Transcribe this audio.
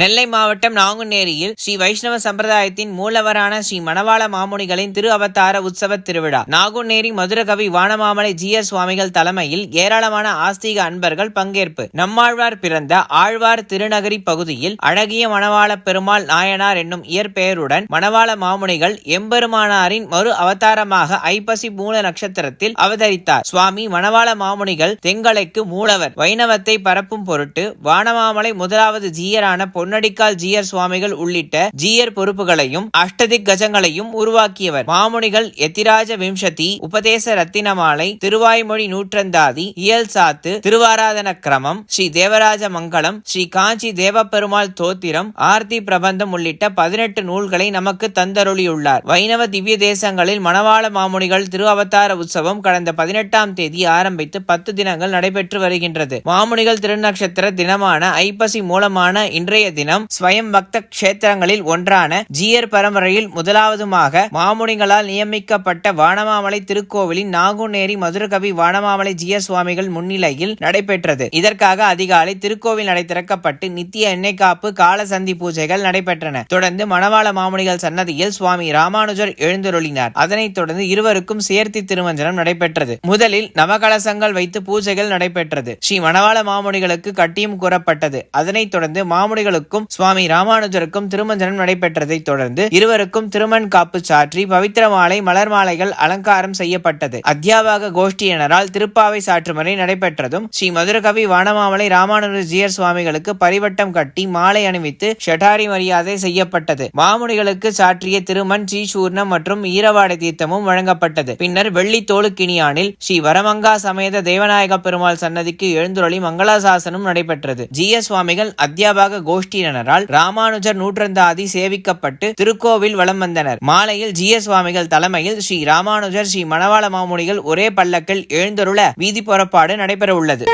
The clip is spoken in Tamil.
நெல்லை மாவட்டம் நாங்குநேரியில் ஸ்ரீ வைஷ்ணவ சம்பிரதாயத்தின் மூலவரான ஸ்ரீ மணவாள மாமுனிகளின் திரு அவதார உற்சவ திருவிழா. நாகுநேரி மதுரகவி வானமாமலை ஜி எஸ் சுவாமிகள் தலைமையில் ஏராளமான ஆஸ்திக அன்பர்கள் பங்கேற்பு. நம்மாழ்வார் பிறந்த ஆழ்வார் திருநகரி பகுதியில் அழகிய மணவாள பெருமாள் நாயனார் என்னும் இயற்பெயருடன் மணவாள மாமுனிகள் எம்பெருமானாரின் மறு அவதாரமாக ஐப்பசி மூல நட்சத்திரத்தில் அவதரித்தார். சுவாமி மணவாள மாமுனிகள் தெங்கலைக்கு மூலவர். வைணவத்தை பரப்பும் பொருட்டு வானமாமலை முதலாவது ஜீயரான பொன்னடிக்கால் ஜீயர் சுவாமிகள் உள்ளிட்ட ஜீயர் பொறுப்புகளையும் அஷ்டதிக் கஜங்களையும் உருவாக்கியவர். மாமுனிகள் எத்திராஜ விம்சதி உபதேச ரத்தினமாலை திருவாய்மொழி நூற்றந்தாதி இயல் சாத்து திருவாராதன கிரமம் ஸ்ரீ தேவராஜ மங்களம் ஸ்ரீ காஞ்சி தேவப்பெருமாள் தோத்திரம் ஆர்த்தி பிரபந்தம் உள்ளிட்ட பதினெட்டு நூல்களை நமக்கு தந்தருளியுள்ளார். வைணவ திவ்ய தேசங்களில் மணவாள மாமுனிகள் திரு அவதார உற்சவம் கடந்த பதினெட்டாம் தேதி ஆரம்பித்து பத்து தினங்கள் நடைபெற்று வருகின்றது. மாமுனிகள் திருநக்ஷத்திர தினமான ஐப்பசி மூலமான இன்றைய தினம் ஸ்வயம் பக்த கஷேத்திரங்களில் ஒன்றான ஜீயர் பரம்பரையில் முதலாவதுமாக மாமுனிகளால் நியமிக்கப்பட்ட வானமாமலை திருக்கோவிலின் நாகுநேரி மதுரகவி வானமாமலை ஜீய சுவாமிகள் முன்னிலையில் நடைபெற்றது. இதற்காக அதிகாலை திருக்கோவில் நடை திறக்கப்பட்டு நித்திய எண்ணெய் காப்பு கால சந்தி பூஜைகள் நடைபெற்றன. தொடர்ந்து மணவாள மாமுனிகள் சன்னதியில் சுவாமி ராமானுஜர் எழுந்தருளினார். அதனைத் தொடர்ந்து இருவருக்கும் சேர்த்தி திருமஞ்சனம் நடைபெற்றது. முதலில் நவகலசங்கள் வைத்து பூஜைகள் நடைபெற்றது. ஸ்ரீ மணவாள மாமுனிகளுக்கு கட்டியம் கூறப்பட்டது. அதனைத் தொடர்ந்து மாமுனிகளுக்கு மாமுனிகளுக்கும் சுவாமி ராமானுஜருக்கும் திருமஞ்சனம் நடைபெற்றதை தொடர்ந்து இருவருக்கும் திருமண் காப்பு சாற்றி பவித்திர மாலை மலர் மாலைகள் அலங்காரம் செய்யப்பட்டது. அத்தியாபக கோஷ்டியினரால் திருப்பாவை சாற்றுமுறை நடைபெற்றதும் ஸ்ரீ மதுரகவி வானமாமலை ராமானுஜியர் சுவாமிகளுக்கு பரிவட்டம் கட்டி மாலை அணிவித்து ஷட்டாரி மரியாதை செய்யப்பட்டது. மாமுனிகளுக்கு சாற்றிய திருமண் ஸ்ரீ சூர்ணம் மற்றும் ஈரவாடை தீர்த்தமும் வழங்கப்பட்டது. பின்னர் வெள்ளி தோளுக்கிணியானில் ஸ்ரீ வரமங்கா சமேத தேவநாயக பெருமாள் சன்னதிக்கு எழுந்துருளி மங்களாசாசனம் நடைபெற்றது. ஜீய சுவாமிகள் அத்தியாபக கோஷ்டியினரால் ராமானுஜர் நூற்றந்தாதி சேவிக்கப்பட்டு திருக்கோவில் வலம் வந்தனர். மாலையில் ஜீய சுவாமிகள் தலைமையில் ஸ்ரீ ராமானுஜர் ஸ்ரீ மணவாள மாமுனிகள் ஒரே பல்லக்கில் எழுந்தருள வீதி புறப்பாடு நடைபெற உள்ளது